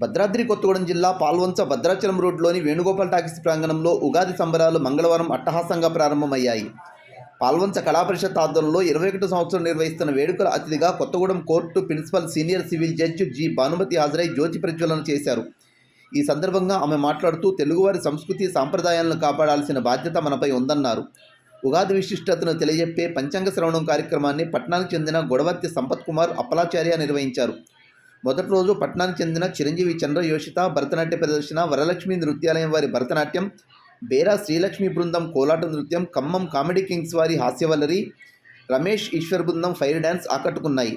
భద్రాద్రి కొత్తగూడెం జిల్లా పాల్వంచ భద్రాచలం రోడ్లోని వేణుగోపాల్ టాకీస్ ప్రాంగణంలో ఉగాది సంబరాలు మంగళవారం అట్టహాసంగా ప్రారంభమయ్యాయి. పాల్వంచ కళాపరిషత్ ఆధ్వర్యంలో ఇరవై ఒకటి సంవత్సరం నిర్వహిస్తున్న వేడుకల అతిథిగా Kothagudem court principal senior civil judge G Bhanumathi హాజరై జ్యోతి ప్రజ్వలన చేశారు. ఈ సందర్భంగా ఆమె మాట్లాడుతూ తెలుగువారి సంస్కృతి సాంప్రదాయాలను కాపాడాల్సిన బాధ్యత మనపై ఉందన్నారు. ఉగాది విశిష్టతను తెలియజెప్పే పంచాంగ శ్రవణం కార్యక్రమాన్ని పట్నానికి చెందిన గొడవర్తి సంపత్ కుమార్ అప్పలాచార్య నిర్వహించారు. మొదటి రోజు పట్నానికి చెందిన చిరంజీవి చంద్ర యోషిత భరతనాట్య ప్రదర్శన వరలక్ష్మి నృత్యాలయం వారి భరతనాట్యం బేరా శ్రీలక్ష్మి బృందం కోలాట నృత్యం ఖమ్మం కామెడీ కింగ్స్ వారి హాస్యవల్లరి రమేష్ ఈశ్వర్ బృందం ఫైర్ డ్యాన్స్ ఆకట్టుకున్నాయి.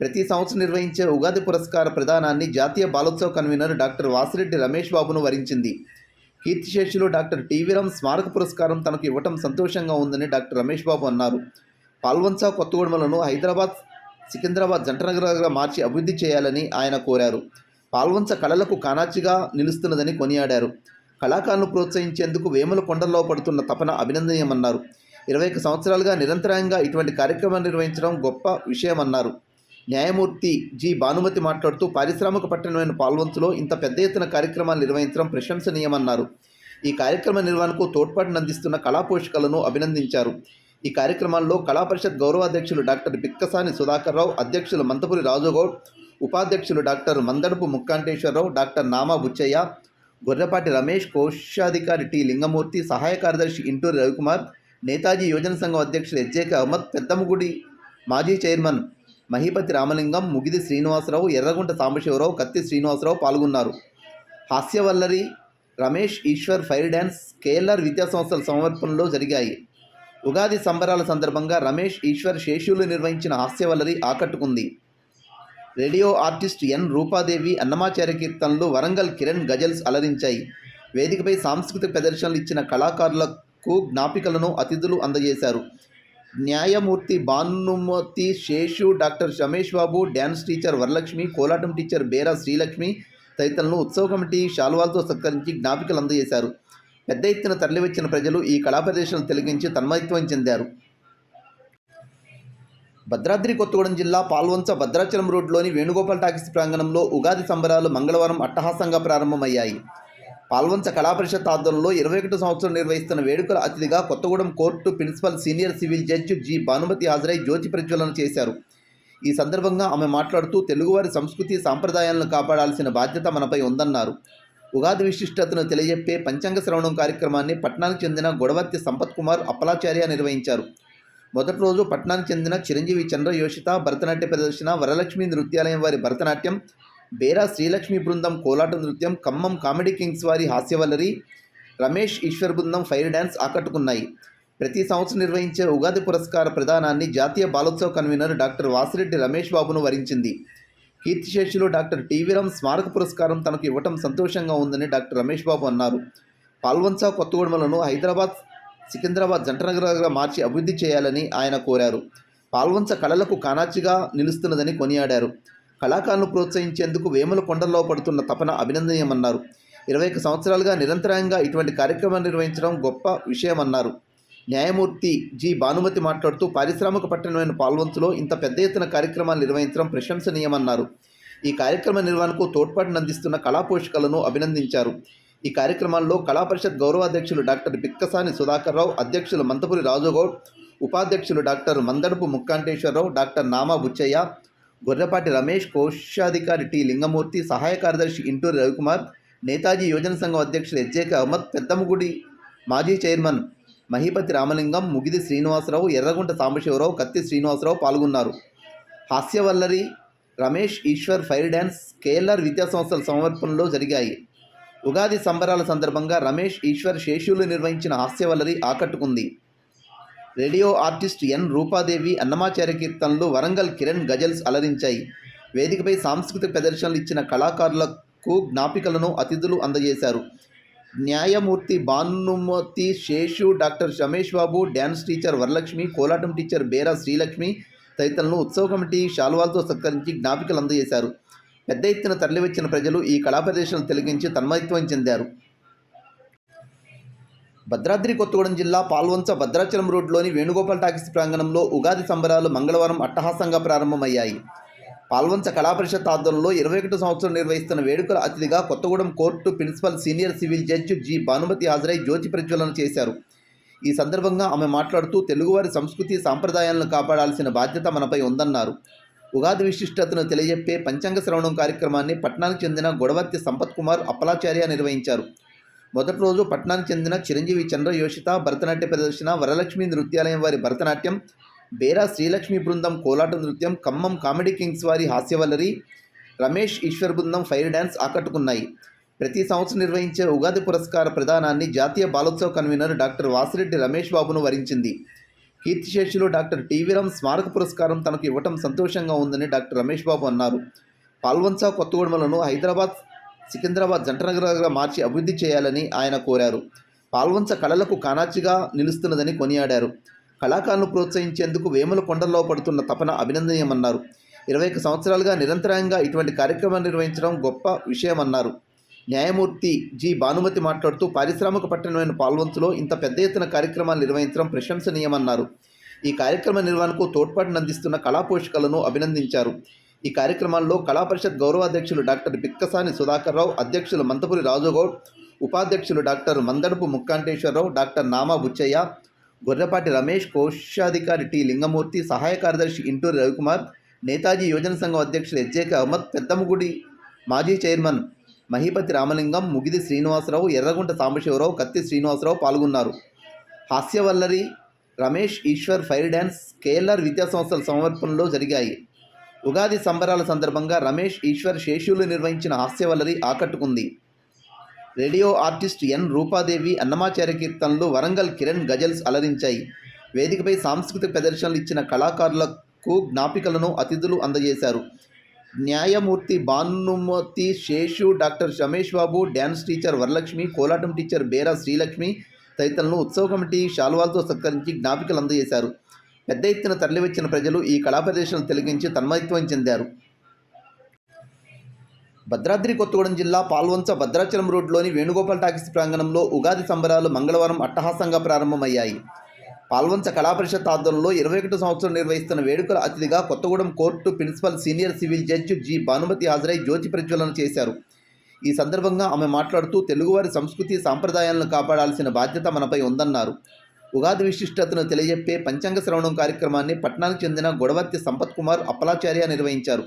ప్రతి సంవత్సరం నిర్వహించే ఉగాది పురస్కార ప్రదానాన్ని జాతీయ బాలోత్సవ కన్వీనర్ డాక్టర్ వాసిరెడ్డి రమేష్ బాబును వరించింది. కీర్తిశేషులు డాక్టర్ టీవీరం స్మారక పురస్కారం తనకు ఇవ్వటం సంతోషంగా ఉందని డాక్టర్ రమేష్ బాబు అన్నారు. పాల్వంచ కొత్తగూడెంలను హైదరాబాద్ సికింద్రాబాద్ జంటనగరంగా మార్చి అభివృద్ధి చేయాలని ఆయన కోరారు. పాల్వంచ కళలకు కానాచిగా నిలుస్తున్నదని కొనియాడారు. కళాకారులను ప్రోత్సహించేందుకు వేముల కొండల్లో పడుతున్న తపన అభినందనీయమన్నారు. ఇరవై ఒక సంవత్సరాలుగా నిరంతరాయంగా ఇటువంటి కార్యక్రమాలు నిర్వహించడం గొప్ప విషయమన్నారు. న్యాయమూర్తి జి. భానుమతి మాట్లాడుతూ పారిశ్రామిక పట్టణమైన పాల్వంచులో ఇంత పెద్ద ఎత్తున కార్యక్రమాలు నిర్వహించడం ప్రశంసనీయమన్నారు. ఈ కార్యక్రమ నిర్వహణకు తోడ్పాటును అందిస్తున్న కళా పోషకులను అభినందించారు. ఈ కార్యక్రమాల్లో కళాపరిషత్ గౌరవాధ్యక్షులు డాక్టర్ బిక్కసాని సుధాకర్ రావు అధ్యక్షులు మంతపురి రాజుగౌడ్ ఉపాధ్యక్షులు డాక్టర్ మందడపు ముక్కాంటేశ్వరరావు డాక్టర్ నామా బుచ్చయ్య గొర్రెపాటి రమేష్ కోశాధికారి టి లింగమూర్తి సహాయ కార్యదర్శి ఇంటూరి రవికుమార్ నేతాజీ యువజన సంఘం అధ్యక్షులు H J K Ahmed Peddammagudi మాజీ చైర్మన్ మహిపతి రామలింగం ముగిది శ్రీనివాసరావు ఎర్రగుంట సాంబశివరావు కత్తి శ్రీనివాసరావు పాల్గొన్నారు. హాస్యవల్లరి Ramesh Eshwar fire dance K L R విద్యాసంస్థల సమర్పణలో జరిగాయి. ఉగాది సంబరాల సందర్భంగా రమేష్ ఈశ్వర్ శేషులు నిర్వహించిన హాస్యవల్లరి ఆకట్టుకుంది. Radio artist N Rupadevi Annamacharya కీర్తనలు వరంగల్ కిరణ్ గజల్స్ అలరించాయి. వేదికపై సాంస్కృతిక ప్రదర్శనలు ఇచ్చిన కళాకారులకు జ్ఞాపికలను అతిథులు అందజేశారు. న్యాయమూర్తి Bhanumathi Seshu doctor Ramesh Babu dance teacher Varalakshmi కోలాటం టీచర్ బేరా శ్రీలక్ష్మి తదితరులను ఉత్సవ కమిటీ శాల్వాలతో సత్కరించి జ్ఞాపికలు అందజేశారు. పెద్ద ఎత్తున తరలివచ్చిన ప్రజలు ఈ కళా ప్రదర్శనలు తొలగించి తన్మయత్వం చెందారు. భద్రాద్రి కొత్తగూడెం జిల్లా పాల్వంచ భద్రాచలం రోడ్లోని వేణుగోపాల్ టాకీస్ ప్రాంగణంలో ఉగాది సంబరాలు మంగళవారం అట్టహాసంగా ప్రారంభమయ్యాయి. పాల్వంచ కళాపరిషత్ ఆధ్వర్యంలో ఇరవై ఒకటి సంవత్సరం నిర్వహిస్తున్న వేడుకల అతిథిగా Kothagudem court principal senior civil judge G Bhanumathi హాజరై జ్యోతి ప్రజ్వలన చేశారు. ఈ సందర్భంగా ఆమె మాట్లాడుతూ తెలుగువారి సంస్కృతి సాంప్రదాయాలను కాపాడాల్సిన బాధ్యత మనపై ఉందన్నారు. ఉగాది విశిష్టతను తెలియజెప్పే పంచాంగ శ్రవణం కార్యక్రమాన్ని పట్నానికి చెందిన గొడవర్తి సంపత్ కుమార్ అప్పలాచార్య నిర్వహించారు. మొదటి రోజు పట్నానికి చెందిన చిరంజీవి చంద్ర యోషిత భరతనాట్య ప్రదర్శన వరలక్ష్మి నృత్యాలయం వారి భరతనాట్యం బేరా శ్రీలక్ష్మి బృందం కోలాట నృత్యం ఖమ్మం కామెడీ కింగ్స్ వారి హాస్యవల్లరి రమేష్ ఈశ్వర్ బృందం ఫైర్ డ్యాన్స్ ఆకట్టుకున్నాయి. ప్రతి సంవత్సరం నిర్వహించే ఉగాది పురస్కార ప్రదానాన్ని జాతీయ బాలోత్సవ కన్వీనర్ డాక్టర్ వాసిరెడ్డి రమేష్ బాబును వరించింది. కీర్తిశేషులు డాక్టర్ టీవీరామ్ స్మారక పురస్కారం తనకు ఇవ్వటం సంతోషంగా ఉందని డాక్టర్ రమేష్ బాబు అన్నారు. పాల్వంచ కొత్తగూడెంలను హైదరాబాద్ సికింద్రాబాద్ జంటనగరంగా మార్చి అభివృద్ధి చేయాలని ఆయన కోరారు. పాల్వంచ కళలకు కానాచిగా నిలుస్తున్నదని కొనియాడారు. కళాకారులను ప్రోత్సహించేందుకు వేముల కొండల్లో పడుతున్న తపన అభినందనీయమన్నారు. ఇరవై ఒక్క సంవత్సరాలుగా నిరంతరాయంగా ఇటువంటి కార్యక్రమాలు నిర్వహించడం గొప్ప విషయమన్నారు. న్యాయమూర్తి జి. భానుమతి మాట్లాడుతూ పారిశ్రామిక పట్టణమైన పాల్వంచులో ఇంత పెద్ద ఎత్తున కార్యక్రమాలు నిర్వహించడం ప్రశంసనీయమన్నారు. ఈ కార్యక్రమ నిర్వహణకు తోడ్పాటును అందిస్తున్న కళా పోషకలను అభినందించారు. ఈ కార్యక్రమాల్లో కళా పరిషత్ గౌరవాధ్యక్షులు డాక్టర్ బిక్కసాని సుధాకర్ రావు అధ్యక్షులు మంతపురి రాజుగౌడ్ ఉపాధ్యక్షులు డాక్టర్ మందడపు ముక్కాంటేశ్వరరావు డాక్టర్ నామా బుచ్చయ్య గొర్రెపాటి రమేష్ కోశాధికారి టి. లింగమూర్తి సహాయ కార్యదర్శి ఇంటూరి రవికుమార్ నేతాజీ యువజన సంఘం అధ్యక్షులు H J K Ahmed Peddammagudi మాజీ చైర్మన్ మహిపతి రామలింగం ముగిది శ్రీనివాసరావు ఎర్రగుంట సాంబశివరావు కత్తి శ్రీనివాసరావు పాల్గొన్నారు. హాస్యవల్లరి Ramesh Eshwar fire dance K L R విద్యాసంస్థల సమర్పణలో జరిగాయి. ఉగాది సంబరాల సందర్భంగా రమేష్ ఈశ్వర్ శేషులు నిర్వహించిన హాస్యవల్లరి ఆకట్టుకుంది. Radio artist N Rupadevi Annamacharya కీర్తనలు వరంగల్ కిరణ్ గజల్స్ అలరించాయి. వేదికపై సాంస్కృతిక ప్రదర్శనలు ఇచ్చిన కళాకారులకు జ్ఞాపికలను అతిథులు అందజేశారు. న్యాయమూర్తి Bhanumathi Seshu doctor Ramesh Babu dance teacher Varalakshmi కోలాటం టీచర్ బేరా శ్రీలక్ష్మి తదితరులను ఉత్సవ కమిటీ శాల్వాలతో సత్కరించి జ్ఞాపికలు అందజేశారు. పెద్ద ఎత్తున తరలివచ్చిన ప్రజలు ఈ కళా ప్రదర్శనలు తొలగించి తన్మయత్వం చెందారు. భద్రాద్రి కొత్తగూడెం జిల్లా పాల్వంచ భద్రాచలం రోడ్లోని వేణుగోపాల్ టాకీస్ ప్రాంగణంలో ఉగాది సంబరాలు మంగళవారం అట్టహాసంగా ప్రారంభమయ్యాయి. పాల్వంచ కళాపరిషత్ ఆధ్వర్యంలో ఇరవై ఒకటో సంవత్సరం నిర్వహిస్తున్న వేడుకల అతిథిగా Kothagudem court principal senior civil judge G Bhanumathi హాజరై జ్యోతి ప్రజ్వలన చేశారు. ఈ సందర్భంగా ఆమె మాట్లాడుతూ తెలుగువారి సంస్కృతి సాంప్రదాయాలను కాపాడాల్సిన బాధ్యత మనపై ఉందన్నారు. ఉగాది విశిష్టతను తెలియజెప్పే పంచాంగ శ్రవణం కార్యక్రమాన్ని పట్నానికి చెందిన గొడవర్తి సంపత్ కుమార్ అప్పలాచార్య నిర్వహించారు. మొదటి రోజు పట్నానికి చెందిన చిరంజీవి చంద్ర యోషిత భరతనాట్య ప్రదర్శన వరలక్ష్మి నృత్యాలయం వారి భరతనాట్యం బేరా శ్రీలక్ష్మి బృందం కోలాట నృత్యం ఖమ్మం కామెడీ కింగ్స్ వారి హాస్యవల్లరి రమేష్ ఈశ్వర్ బృందం ఫైర్ డ్యాన్స్ ఆకట్టుకున్నాయి. ప్రతి సంవత్సరం నిర్వహించే ఉగాది పురస్కార ప్రదానాన్ని జాతీయ బాలోత్సవ కన్వీనర్ డాక్టర్ వాసిరెడ్డి రమేష్ బాబును వరించింది. కీర్తిశేషులు డాక్టర్ టీవీరామ్ స్మారక పురస్కారం తనకు ఇవ్వటం సంతోషంగా ఉందని డాక్టర్ రమేష్ బాబు అన్నారు. పాల్వంచ కొత్తగూడెంలను హైదరాబాద్ సికింద్రాబాద్ జంటనగరంగా మార్చి అభివృద్ధి చేయాలని ఆయన కోరారు. పాల్వంచ కళలకు కానాచిగా నిలుస్తున్నదని కొనియాడారు. కళాకారులను ప్రోత్సహించేందుకు వేముల కొండల్లో పడుతున్న తపన అభినందనీయమన్నారు. ఇరవై ఒక సంవత్సరాలుగా నిరంతరాయంగా ఇటువంటి కార్యక్రమాలు నిర్వహించడం గొప్ప విషయమన్నారు. న్యాయమూర్తి జి. భానుమతి మాట్లాడుతూ పారిశ్రామిక పట్టణమైన పాల్వంతులో ఇంత పెద్ద ఎత్తున కార్యక్రమాలు నిర్వహించడం ప్రశంసనీయమన్నారు. ఈ కార్యక్రమ నిర్వహణకు తోడ్పాటును అందిస్తున్న కళా పోషకులను అభినందించారు. ఈ కార్యక్రమాల్లో కళా పరిషత్ గౌరవాధ్యక్షులు డాక్టర్ బిక్కసాని సుధాకర్ రావు అధ్యక్షులు మంతపురి రాజుగౌడ్ ఉపాధ్యక్షులు డాక్టర్ మందడపు ముక్కాంటేశ్వరరావు డాక్టర్ నామా బుచ్చయ్య గొర్రెపాటి రమేష్ కోశాధికారి టి. లింగమూర్తి సహాయ కార్యదర్శి ఇంటూరి రవికుమార్ నేతాజీ యువజన సంఘం అధ్యక్షుడు H J K Ahmed Peddammagudi మాజీ చైర్మన్ మహిపతి రామలింగం ముగిది శ్రీనివాసరావు ఎర్రగుంట సాంబశివరావు కత్తి శ్రీనివాసరావు పాల్గొన్నారు. హాస్యవల్లరి Ramesh Eshwar fire dance K L R విద్యా సంస్థల సమర్పణలో జరిగాయి. ఉగాది సంబరాల సందర్భంగా రమేష్ ఈశ్వర్ శేషులు నిర్వహించిన హాస్యవల్లరి ఆకట్టుకుంది. Radio artist N. Rupadevi Annamacharya కీర్తనలు వరంగల్ కిరణ్ గజల్స్ అలరించాయి. వేదికపై సాంస్కృతిక ప్రదర్శనలు ఇచ్చిన కళాకారులకు జ్ఞాపికలను అతిథులు అందజేశారు. న్యాయమూర్తి Bhanumathi Seshu doctor Ramesh Babu dance teacher Varalakshmi కోలాటం టీచర్ బేరా శ్రీలక్ష్మి తదితరులను ఉత్సవ కమిటీ శాల్వాలతో సత్కరించి జ్ఞాపికలు అందజేశారు. పెద్ద ఎత్తున తరలివచ్చిన ప్రజలు ఈ కళా ప్రదర్శనలు తొలగించి తన్మయత్వం చెందారు. భద్రాద్రి కొత్తగూడెం జిల్లా పాల్వంచ భద్రాచలం రోడ్లోని వేణుగోపాల్ టాకీస్ ప్రాంగణంలో ఉగాది సంబరాలు మంగళవారం అట్టహాసంగా ప్రారంభమయ్యాయి. పాల్వంచ కళాపరిషత్ ఆధ్వర్యంలో ఇరవై ఒకటో సంవత్సరం నిర్వహిస్తున్న వేడుకల అతిథిగా Kothagudem court principal senior civil judge G Bhanumathi హాజరై జ్యోతి ప్రజ్వలన చేశారు. ఈ సందర్భంగా ఆమె మాట్లాడుతూ తెలుగువారి సంస్కృతి సాంప్రదాయాలను కాపాడాల్సిన బాధ్యత మనపై ఉందన్నారు. ఉగాది విశిష్టతను తెలియజెప్పే పంచాంగ శ్రవణం కార్యక్రమాన్ని పట్నానికి చెందిన గొడవర్తి సంపత్ కుమార్ అప్పలాచార్య నిర్వహించారు.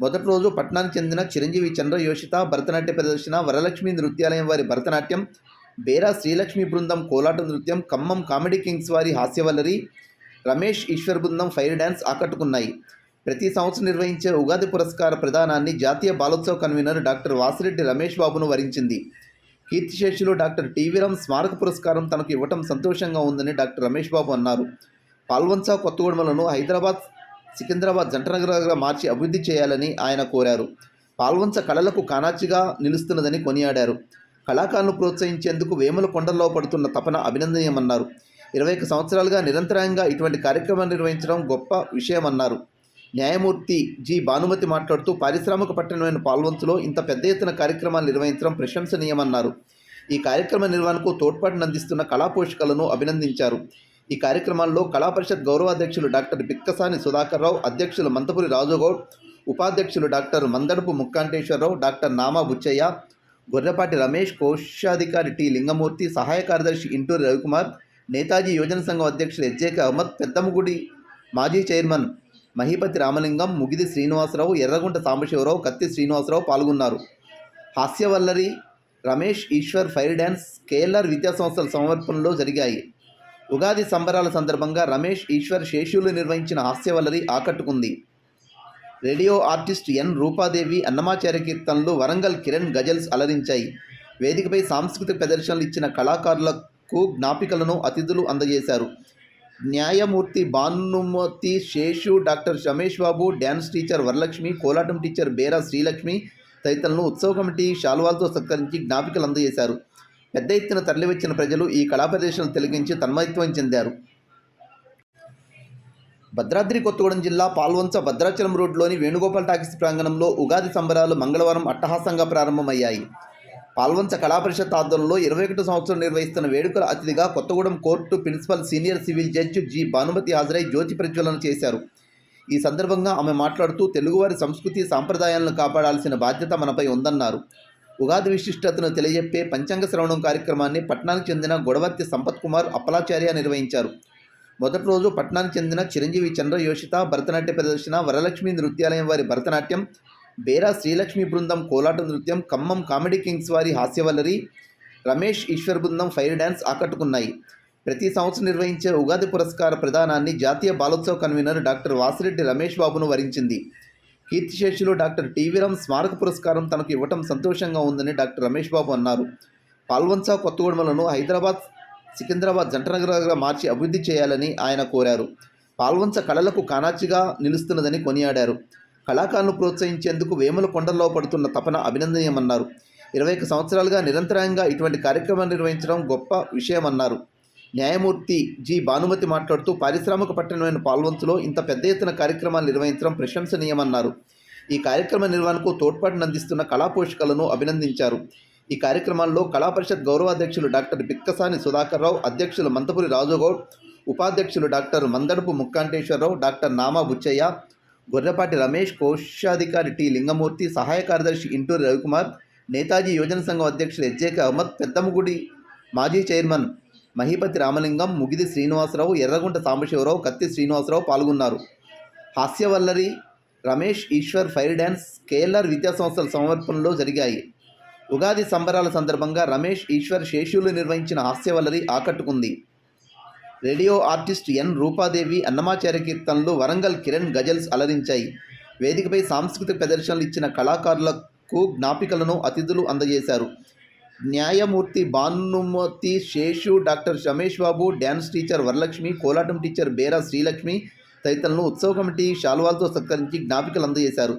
మొదటి రోజు పట్నానికి చెందిన చిరంజీవి చంద్ర యోషిత భరతనాట్య ప్రదర్శన వరలక్ష్మి నృత్యాలయం వారి భరతనాట్యం బేరా శ్రీలక్ష్మి బృందం కోలాట నృత్యం ఖమ్మం కామెడీ కింగ్స్ వారి హాస్యవల్లరి రమేష్ ఈశ్వర్ బృందం ఫైర్ డ్యాన్స్ ఆకట్టుకున్నాయి. ప్రతి సంవత్సరం నిర్వహించే ఉగాది పురస్కార ప్రదానాన్ని జాతీయ బాలోత్సవ కన్వీనర్ డాక్టర్ వాసిరెడ్డి రమేష్ బాబును వరించింది. కీర్తిశేషులు డాక్టర్ టీవీరం స్మారక పురస్కారం తనకు ఇవ్వటం సంతోషంగా ఉందని డాక్టర్ రమేష్ బాబు అన్నారు. పాల్వంచ కొత్తగూడెంలను హైదరాబాద్ సికింద్రాబాద్ జంటనగరంగా మార్చి అభివృద్ధి చేయాలని ఆయన కోరారు. పాల్వంచ కళలకు కానాచిగా నిలుస్తున్నదని కొనియాడారు. కళాకారులను ప్రోత్సహించేందుకు వేముల కొండల్లో పడుతున్న తపన అభినందనీయమన్నారు. ఇరవై ఒక సంవత్సరాలుగా నిరంతరాయంగా ఇటువంటి కార్యక్రమాలు నిర్వహించడం గొప్ప విషయమన్నారు. న్యాయమూర్తి జి. భానుమతి మాట్లాడుతూ పారిశ్రామిక పట్టణమైన పాల్వంచులో ఇంత పెద్ద ఎత్తున కార్యక్రమాలు నిర్వహించడం ప్రశంసనీయమన్నారు. ఈ కార్యక్రమ నిర్వహణకు తోడ్పాటునందిస్తున్న కళా పోషకులను అభినందించారు. ఈ కార్యక్రమాల్లో కళాపరిషత్ గౌరవాధ్యక్షులు డాక్టర్ బిక్కసాని సుధాకర్ రావు అధ్యక్షులు మంతపురి రాజుగౌడ్ ఉపాధ్యక్షులు డాక్టర్ మందడపు ముక్కాంటేశ్వరరావు డాక్టర్ నామా బుచ్చయ్య గొర్రెపాటి రమేష్ కోశాధికారి టి లింగమూర్తి సహాయ కార్యదర్శి ఇంటూరి రవికుమార్ నేతాజీ యువజన సంఘం అధ్యక్షులు H J K Ahmed Peddammagudi మాజీ చైర్మన్ మహిపతి రామలింగం ముగిది శ్రీనివాసరావు ఎర్రగుంట సాంబశివరావు కత్తి శ్రీనివాసరావు పాల్గొన్నారు. హాస్యవల్లరి Ramesh Eshwar fire dance K L R విద్యా సంస్థల సమర్పణలో జరిగాయి. ఉగాది సంబరాల సందర్భంగా రమేష్ ఈశ్వర్ శేషులు నిర్వహించిన హాస్యవల్లరి ఆకట్టుకుంది. Radio artist N Rupadevi Annamacharya కీర్తనలు వరంగల్ కిరణ్ గజల్స్ అలరించాయి. వేదికపై సాంస్కృతిక ప్రదర్శనలు ఇచ్చిన కళాకారులకు జ్ఞాపికలను అతిథులు అందజేశారు. న్యాయమూర్తి Bhanumathi Seshu doctor Ramesh Babu dance teacher Varalakshmi కోలాటం టీచర్ బేరా శ్రీలక్ష్మి తదితరులను ఉత్సవ కమిటీ శాల్వాలతో సత్కరించి జ్ఞాపికలు అందజేశారు. పెద్ద ఎత్తున తరలివచ్చిన ప్రజలు ఈ కళా ప్రదర్శనలు తొలగించి తన్మయత్వం చెందారు. భద్రాద్రి కొత్తగూడెం జిల్లా పాల్వంచ భద్రాచలం రోడ్లోని వేణుగోపాల్ టాకీస్ ప్రాంగణంలో ఉగాది సంబరాలు మంగళవారం అట్టహాసంగా ప్రారంభమయ్యాయి. పాల్వంచ కళాపరిషత్ ఆధ్వర్యంలో ఇరవై ఒకటి సంవత్సరం నిర్వహిస్తున్న వేడుకల అతిథిగా Kothagudem court principal senior civil judge G Bhanumathi హాజరై జ్యోతి ప్రజ్వలన చేశారు. ఈ సందర్భంగా ఆమె మాట్లాడుతూ తెలుగువారి సంస్కృతి సాంప్రదాయాలను కాపాడాల్సిన బాధ్యత మనపై ఉందన్నారు. ఉగాది విశిష్టతను తెలియజెప్పే పంచాంగ శ్రవణం కార్యక్రమాన్ని పట్నానికి చెందిన గొడవర్తి సంపత్ కుమార్ అప్పలాచార్య నిర్వహించారు. మొదటి రోజు పట్నానికి చెందిన చిరంజీవి చంద్ర యోషిత భరతనాట్య ప్రదర్శన వరలక్ష్మి నృత్యాలయం వారి భరతనాట్యం బేరా శ్రీలక్ష్మి బృందం కోలాట నృత్యం ఖమ్మం కామెడీ కింగ్స్ వారి హాస్యవల్లరి రమేష్ ఈశ్వర్ బృందం ఫైర్ డ్యాన్స్ ఆకట్టుకున్నాయి. ప్రతి సంవత్సరం నిర్వహించే ఉగాది పురస్కార ప్రదానాన్ని జాతీయ బాలోత్సవ కన్వీనర్ డాక్టర్ వాసిరెడ్డి రమేష్ బాబును వరించింది. కీర్తిశేషులు డాక్టర్ టీవీరామ్ స్మారక పురస్కారం తనకు ఇవ్వటం సంతోషంగా ఉందని డాక్టర్ రమేష్ బాబు అన్నారు. పాల్వంచ కొత్తగూడెంలను హైదరాబాద్ సికింద్రాబాద్ జంటనగరంగా మార్చి అభివృద్ధి చేయాలని ఆయన కోరారు. పాల్వంచ కళలకు కానాచిగా నిలుస్తున్నదని కొనియాడారు. కళాకారులను ప్రోత్సహించేందుకు వేముల కొండల్లో పడుతున్న తపన అభినందనీయమన్నారు. ఇరవై ఒక సంవత్సరాలుగా నిరంతరాయంగా ఇటువంటి కార్యక్రమాలు నిర్వహించడం గొప్ప విషయమన్నారు. న్యాయమూర్తి జి. భానుమతి మాట్లాడుతూ పారిశ్రామిక పట్టణమైన పాల్వంచులో ఇంత పెద్ద ఎత్తున కార్యక్రమాలు నిర్వహించడం ప్రశంసనీయమన్నారు. ఈ కార్యక్రమ నిర్వహణకు తోడ్పాటును అందిస్తున్న కళా పోషకులను అభినందించారు. ఈ కార్యక్రమాల్లో కళా పరిషత్ గౌరవాధ్యక్షులు డాక్టర్ బిక్కసాని సుధాకర్ రావు అధ్యక్షులు మంతపురి రాజుగౌడ్ ఉపాధ్యక్షులు డాక్టర్ మందడపు ముక్కాంటేశ్వరరావు డాక్టర్ నామా బుచ్చయ్య గొర్రెపాటి రమేష్ కోశాధికారి టి. లింగమూర్తి సహాయ కార్యదర్శి ఇంటూరి రవికుమార్ నేతాజీ యువజన సంఘం అధ్యక్షులు H J K Ahmed Peddammagudi మాజీ చైర్మన్ మహిపతి రామలింగం ముగిది శ్రీనివాసరావు ఎర్రగుంట సాంబశివరావు కత్తి శ్రీనివాసరావు పాల్గొన్నారు. హాస్యవల్లరి Ramesh Eshwar fire dance K L R విద్యా సంస్థల సమర్పణలో జరిగాయి. ఉగాది సంబరాల సందర్భంగా రమేష్ ఈశ్వర్ శేషులు నిర్వహించిన హాస్యవల్లరి ఆకట్టుకుంది. Radio artist N Rupadevi Annamacharya కీర్తనలు వరంగల్ కిరణ్ గజల్స్ అలరించాయి. వేదికపై సాంస్కృతిక ప్రదర్శనలు ఇచ్చిన కళాకారులకు జ్ఞాపికలను అతిథులు అందజేశారు. న్యాయమూర్తి Bhanumathi Seshu doctor Ramesh Babu dance teacher Varalakshmi కోలాటం టీచర్ బేరా శ్రీలక్ష్మి తదితరులను ఉత్సవ కమిటీ శాలువాలతో సత్కరించి జ్ఞాపికలు అందజేశారు.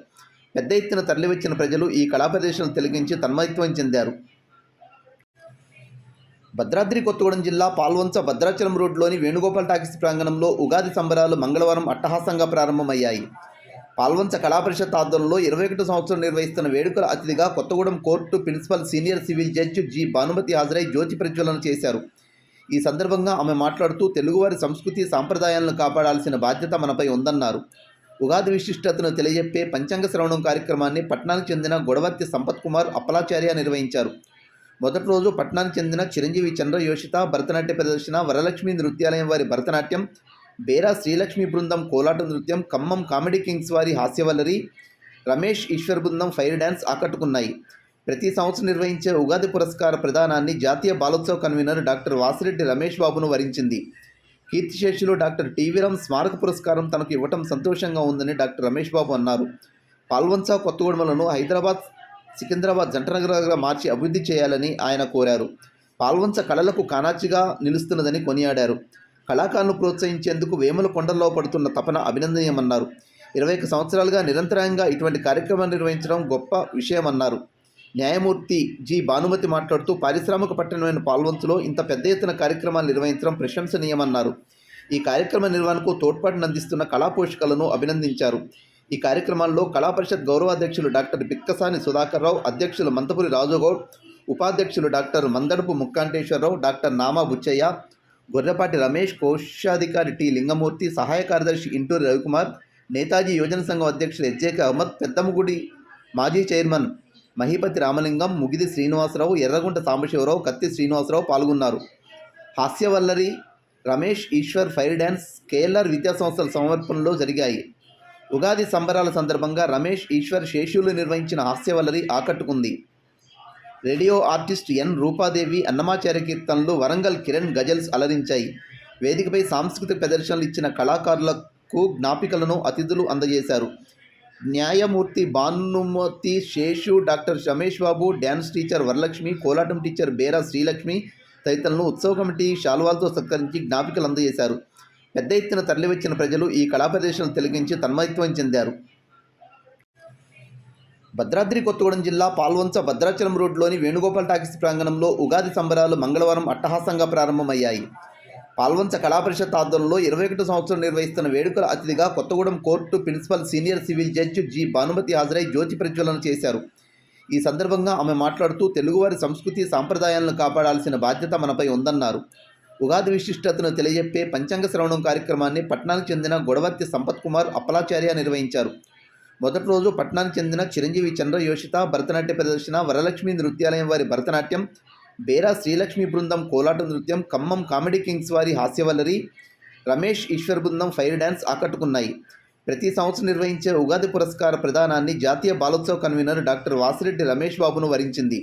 పెద్ద ఎత్తున తరలివచ్చిన ప్రజలు ఈ కళా ప్రదర్శనలు తొలగించి తన్మయత్వం చెందారు. భద్రాద్రి కొత్తగూడెం జిల్లా పాల్వంచ భద్రాచలం రోడ్లోని వేణుగోపాల్ టాకీస్ ప్రాంగణంలో ఉగాది సంబరాలు మంగళవారం అట్టహాసంగా ప్రారంభమయ్యాయి. పాల్వంచ కళా పరిషత్ ఆధ్వర్యంలో ఇరవై ఒకటో సంవత్సరం నిర్వహిస్తున్న వేడుకల అతిథిగా Kothagudem court principal senior civil judge G Bhanumathi హాజరై జ్యోతి ప్రజ్వలన చేశారు. ఈ సందర్భంగా ఆమె మాట్లాడుతూ తెలుగువారి సంస్కృతి సాంప్రదాయాలను కాపాడాల్సిన బాధ్యత మనపై ఉందన్నారు. ఉగాది విశిష్టతను తెలియజెప్పే పంచాంగ శ్రవణం కార్యక్రమాన్ని పట్నానికి చెందిన గొడవర్తి సంపత్ కుమార్ అప్పలాచార్య నిర్వహించారు. మొదటి రోజు పట్నానికి చెందిన చిరంజీవి చంద్ర యోషిత భరతనాట్య ప్రదర్శన వరలక్ష్మి నృత్యాలయం వారి భరతనాట్యం బేరా శ్రీలక్ష్మి బృందం కోలాట నృత్యం ఖమ్మం కామెడీ కింగ్స్ వారి హాస్యవల్లరి రమేష్ ఈశ్వర్ బృందం ఫైర్ డ్యాన్స్ ఆకట్టుకున్నాయి. ప్రతి సంవత్సరం నిర్వహించే ఉగాది పురస్కార ప్రదానాన్ని జాతీయ బాలోత్సవ కన్వీనర్ డాక్టర్ వాసిరెడ్డి రమేష్ బాబును వరించింది. కీర్తిశేషులు డాక్టర్ టీవీరామ్ స్మారక పురస్కారం తనకు ఇవ్వటం సంతోషంగా ఉందని డాక్టర్ రమేష్ బాబు అన్నారు. పాల్వంచ కొత్తగూడెంలను హైదరాబాద్ సికింద్రాబాద్ జంటనగరంగా మార్చి అభివృద్ధి చేయాలని ఆయన కోరారు. పాల్వంచ కళలకు కానాచిగా నిలుస్తున్నదని కొనియాడారు. కళాకారులను ప్రోత్సహించేందుకు వేముల కొండల్లో పడుతున్న తపన అభినందనీయమన్నారు. ఇరవై ఒక సంవత్సరాలుగా నిరంతరాయంగా ఇటువంటి కార్యక్రమాలు నిర్వహించడం గొప్ప విషయమన్నారు. న్యాయమూర్తి జి. భానుమతి మాట్లాడుతూ పారిశ్రామిక పట్టణమైన పాల్వంతులో ఇంత పెద్ద ఎత్తున కార్యక్రమాలు నిర్వహించడం ప్రశంసనీయమన్నారు. ఈ కార్యక్రమ నిర్వహణకు తోడ్పాటును అందిస్తున్న కళా పోషకులను అభినందించారు. ఈ కార్యక్రమాల్లో కళా పరిషత్ గౌరవాధ్యక్షులు డాక్టర్ బిక్కసాని సుధాకర్ రావు అధ్యక్షులు మంతపురి రాజుగౌడ్ ఉపాధ్యక్షులు డాక్టర్ మందడపు ముక్కాంటేశ్వరరావు డాక్టర్ నామా బుచ్చయ్య గొర్రెపాటి రమేష్ కోశాధికారి టి. లింగమూర్తి సహాయ కార్యదర్శి ఇంటూరి రవికుమార్ నేతాజీ యువజన సంఘం అధ్యక్షుడు H J K Ahmed Peddammagudi మాజీ చైర్మన్ మహిపతి రామలింగం ముగిది శ్రీనివాసరావు ఎర్రగుంట సాంబశివరావు కత్తి శ్రీనివాసరావు పాల్గొన్నారు. హాస్యవల్లరి Ramesh Eshwar fire dance K L R విద్యా సంస్థల సమర్పణలో జరిగాయి. ఉగాది సంబరాల సందర్భంగా రమేష్ ఈశ్వర్ శేషులు నిర్వహించిన హాస్యవల్లరి ఆకట్టుకుంది. Radio artist N Rupadevi Annamacharya కీర్తనలు వరంగల్ కిరణ్ గజల్స్ అలరించాయి. వేదికపై సాంస్కృతిక ప్రదర్శనలు ఇచ్చిన కళాకారులకు జ్ఞాపికలను అతిథులు అందజేశారు. న్యాయమూర్తి Bhanumathi Seshu doctor Ramesh Babu dance teacher Varalakshmi కోలాటం టీచర్ బేరా శ్రీలక్ష్మి తదితరులను ఉత్సవ కమిటీ శాలువాలతో సత్కరించి జ్ఞాపికలు అందజేశారు. పెద్ద ఎత్తున తరలివచ్చిన ప్రజలు ఈ కళా ప్రదర్శనలు తొలగించి తన్మయత్వం చెందారు. భద్రాద్రి కొత్తగూడెం జిల్లా పాల్వంచ భద్రాచలం రోడ్లోని వేణుగోపాల్ టాకీస్ ప్రాంగణంలో ఉగాది సంబరాలు మంగళవారం అట్టహాసంగా ప్రారంభమయ్యాయి. పాల్వంచ కళాపరిషత్ ఆధ్వర్యంలో ఇరవై ఒకటో సంవత్సరం నిర్వహిస్తున్న వేడుకల అతిథిగా Kothagudem court principal senior civil judge G Bhanumathi హాజరై జ్యోతి ప్రజ్వలన చేశారు. ఈ సందర్భంగా ఆమె మాట్లాడుతూ తెలుగువారి సంస్కృతి సాంప్రదాయాలను కాపాడాల్సిన బాధ్యత మనపై ఉందన్నారు. ఉగాది విశిష్టతను తెలియజెప్పే పంచాంగ శ్రవణం కార్యక్రమాన్ని పట్నానికి చెందిన గొడవర్తి సంపత్ కుమార్ అప్పలాచార్య నిర్వహించారు. మొదటి రోజు పట్నానికి చెందిన చిరంజీవి చంద్ర యోషిత భరతనాట్య ప్రదర్శన వరలక్ష్మి నృత్యాలయం వారి భరతనాట్యం బేరా శ్రీలక్ష్మి బృందం కోలాట నృత్యం ఖమ్మం కామెడీ కింగ్స్ వారి హాస్యవల్లరి రమేష్ ఈశ్వర్ బృందం ఫైర్ డ్యాన్స్ ఆకట్టుకున్నాయి. ప్రతి సంవత్సరం నిర్వహించే ఉగాది పురస్కార ప్రదానాన్ని జాతీయ బాలోత్సవ కన్వీనర్ డాక్టర్ వాసిరెడ్డి రమేష్ బాబును వరించింది.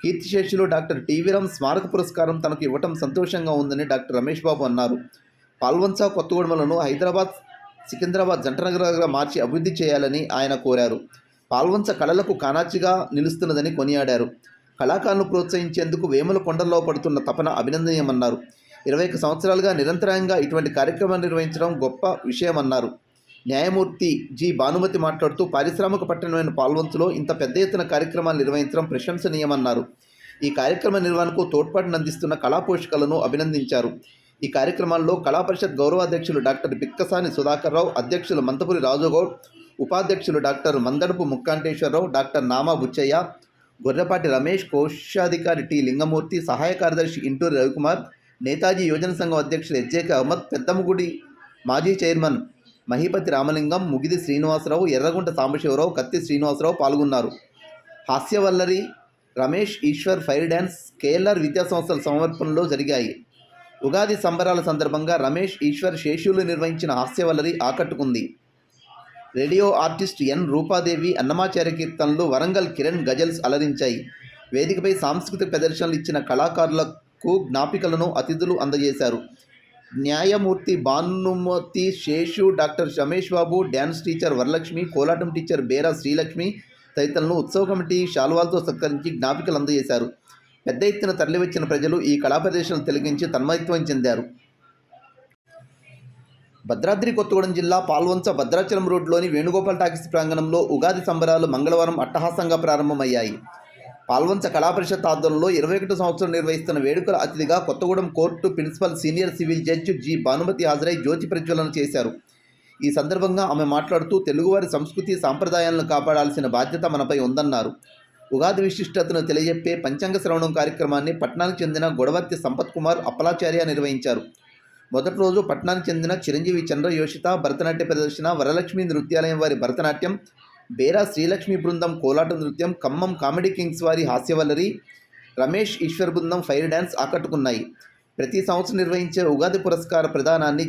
కీర్తిశేషులు డాక్టర్ టీవీరం స్మారక పురస్కారం తనకు ఇవ్వటం సంతోషంగా ఉందని డాక్టర్ రమేష్ బాబు అన్నారు. పాల్వంచ కొత్తగూడెంలను హైదరాబాద్ సికింద్రాబాద్ జంటనగరంగా మార్చి అభివృద్ధి చేయాలని ఆయన కోరారు. పాల్వంచ కళలకు కానాచిగా నిలుస్తున్నదని కొనియాడారు. కళాకారులను ప్రోత్సహించేందుకు వేముల కొండల్లో పడుతున్న తపన అభినందనీయమన్నారు. ఇరవై ఒక్క సంవత్సరాలుగా నిరంతరాయంగా ఇటువంటి కార్యక్రమాలు నిర్వహించడం గొప్ప విషయమన్నారు. న్యాయమూర్తి జి. భానుమతి మాట్లాడుతూ పారిశ్రామిక పట్టణమైన పాల్వంచులో ఇంత పెద్ద ఎత్తున కార్యక్రమాలు నిర్వహించడం ప్రశంసనీయమన్నారు. ఈ కార్యక్రమ నిర్వహణకు తోడ్పాటునందిస్తున్న కళా పోషకులను అభినందించారు. ఈ కార్యక్రమాల్లో కళాపరిషత్ గౌరవాధ్యక్షులు డాక్టర్ పిక్కసాని సుధాకర్ రావు అధ్యక్షులు మంతపురి రాజుగౌడ్ ఉపాధ్యక్షులు డాక్టర్ మందడపు ముక్కాంటేశ్వరరావు డాక్టర్ నామా బుచ్చయ్య గొర్రెపాటి రమేష్ కోశాధికారి టి లింగమూర్తి సహాయ కార్యదర్శి ఇంటూరి రవికుమార్ నేతాజీ యువజన సంఘం అధ్యక్షులు హెచ్జేకే అహ్మద్ పెద్దమ్మగుడి మాజీ చైర్మన్ మహిపతి రామలింగం ముగిది శ్రీనివాసరావు ఎర్రగుంట సాంబశివరావు కత్తి శ్రీనివాసరావు పాల్గొన్నారు. హాస్యవల్లరి Ramesh Eswar fire dance KLR విద్యాసంస్థల సమర్పణలో జరిగాయి. ఉగాది సంబరాల సందర్భంగా రమేష్ ఈశ్వర్ శేషులు నిర్వహించిన హాస్యవల్లరి ఆకట్టుకుంది. Radio artist N Rupa Devi Annamacharya కీర్తనలు వరంగల్ కిరణ్ గజల్స్ అలరించాయి. వేదికపై సాంస్కృతిక ప్రదర్శనలు ఇచ్చిన కళాకారులకు జ్ఞాపికలను అతిథులు అందజేశారు. న్యాయమూర్తి Bhanumathi Seshu doctor Ramesh Babu dance teacher Varalakshmi కోలాటం టీచర్ బేరా శ్రీలక్ష్మి తదితరులను ఉత్సవ కమిటీ శాల్వాలతో సత్కరించి జ్ఞాపికలు అందజేశారు. పెద్ద ఎత్తున తరలివచ్చిన ప్రజలు ఈ కళా ప్రదర్శనలు తొలగించి తన్మయత్వం చెందారు. భద్రాద్రి కొత్తగూడెం జిల్లా పాల్వంచ భద్రాచలం రోడ్లోని వేణుగోపాల్ టాకీస్ ప్రాంగణంలో ఉగాది సంబరాలు మంగళవారం అట్టహాసంగా ప్రారంభమయ్యాయి. పాల్వంచ కళాపరిషత్ ఆధ్వర్యంలో ఇరవై ఒకటి సంవత్సరం నిర్వహిస్తున్న వేడుకల అతిథిగా Kothagudem court principal senior civil judge G Bhanumathi హాజరై జ్యోతి ప్రజ్వలన చేశారు. ఈ సందర్భంగా ఆమె మాట్లాడుతూ తెలుగువారి సంస్కృతి సాంప్రదాయాలను కాపాడాల్సిన బాధ్యత మనపై ఉందన్నారు. ఉగాది విశిష్టతను తెలియజెప్పే పంచాంగ శ్రవణం కార్యక్రమాన్ని పట్నానికి చెందిన గొడవర్తి సంపత్ కుమార్ అప్పలాచార్య నిర్వహించారు. మొదటి రోజు పట్నానికి చెందిన చిరంజీవి చంద్ర యోషిత భరతనాట్య ప్రదర్శన వరలక్ష్మి నృత్యాలయం వారి భరతనాట్యం బేరా శ్రీలక్ష్మి బృందం కోలాట నృత్యం ఖమ్మం కామెడీ కింగ్స్ వారి హాస్యవల్లరి రమేష్ ఈశ్వర్ బృందం ఫైర్ డ్యాన్స్ ఆకట్టుకున్నాయి. ప్రతి సంవత్సరం నిర్వహించే ఉగాది పురస్కార ప్రదానాన్ని